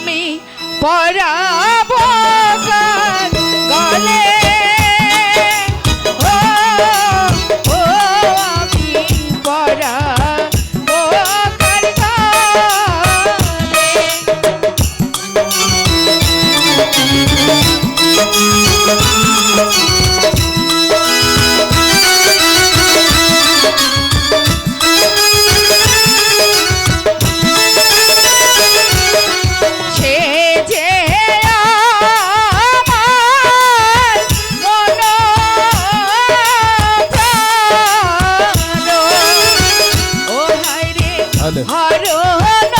আমি পরাবো Oh, no.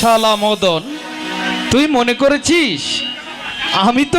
শালা মদন। তুই মনে করেছিস? আমি তো